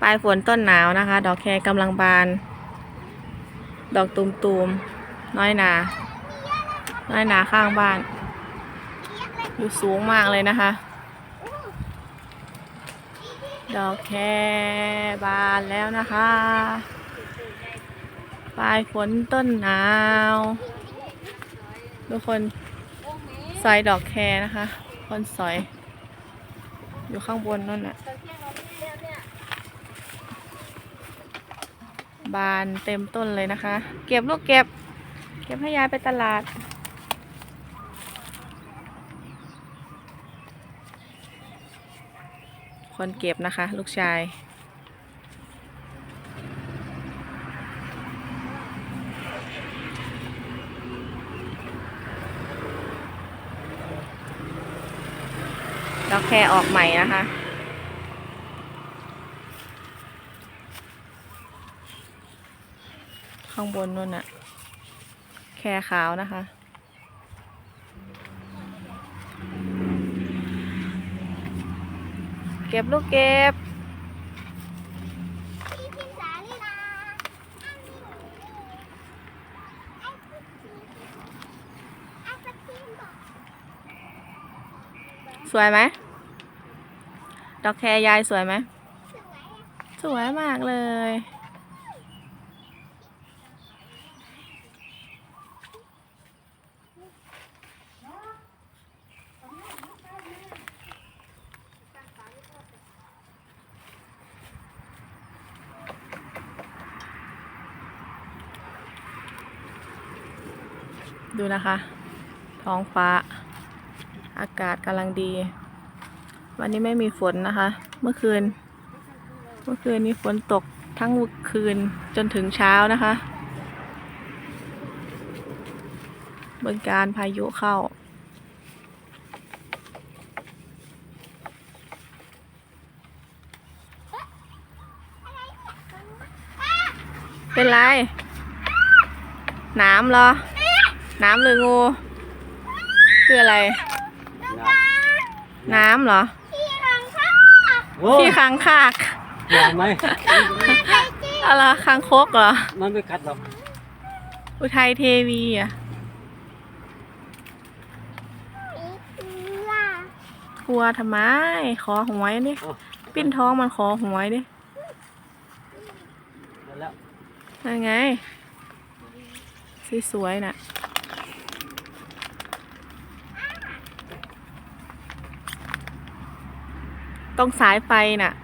ปลายฝนต้นหนาวนะคะ ดอกแคกำลังบาน ดอกตูมตูมๆน้อยหนา น้อยหนาข้างบ้าน อยู่สูงมากเลยนะคะ ดอกแคบานแล้วนะคะ ปลายฝนต้นหนาว ทุกคนสอยดอกแคนะคะ คนสอย อยู่ข้างบนนั่นน่ะ บานเต็มต้นเลยนะคะ เก็บลูกเก็บ เก็บให้ยายไปตลาด คนเก็บนะคะ ลูกชายดอกแคออกใหม่นะคะ ข้างบนนู่นน่ะ แคขาวนะคะ เก็บลูกเก็บสวยไหม ดอกแครยายสวยไหม สวยมากเลย ดูนะคะ ท้องฟ้า อากาศกำลังดี วันนี้ไม่มีฝนนะคะ เมื่อคืน เมื่อคืนนี้ฝนตกทั้งคืนจนถึงเช้านะคะเบืองการพายุเข้า เป็นไร น้ำเหรอ น้ำหรืองู คืออะไร น้ำเหรอโอ้ที่ค้างคากยาวไหมอะไรคางคกเหรอ มันไม่กัดหรอก อุทัยเทวีอะกลัวทำไม ขอหวยดิเอาปิ้นท้องมันขอหวยดิเอาแล้วนั่นไง สวยๆน่ะ ตรงสายไฟน่ะ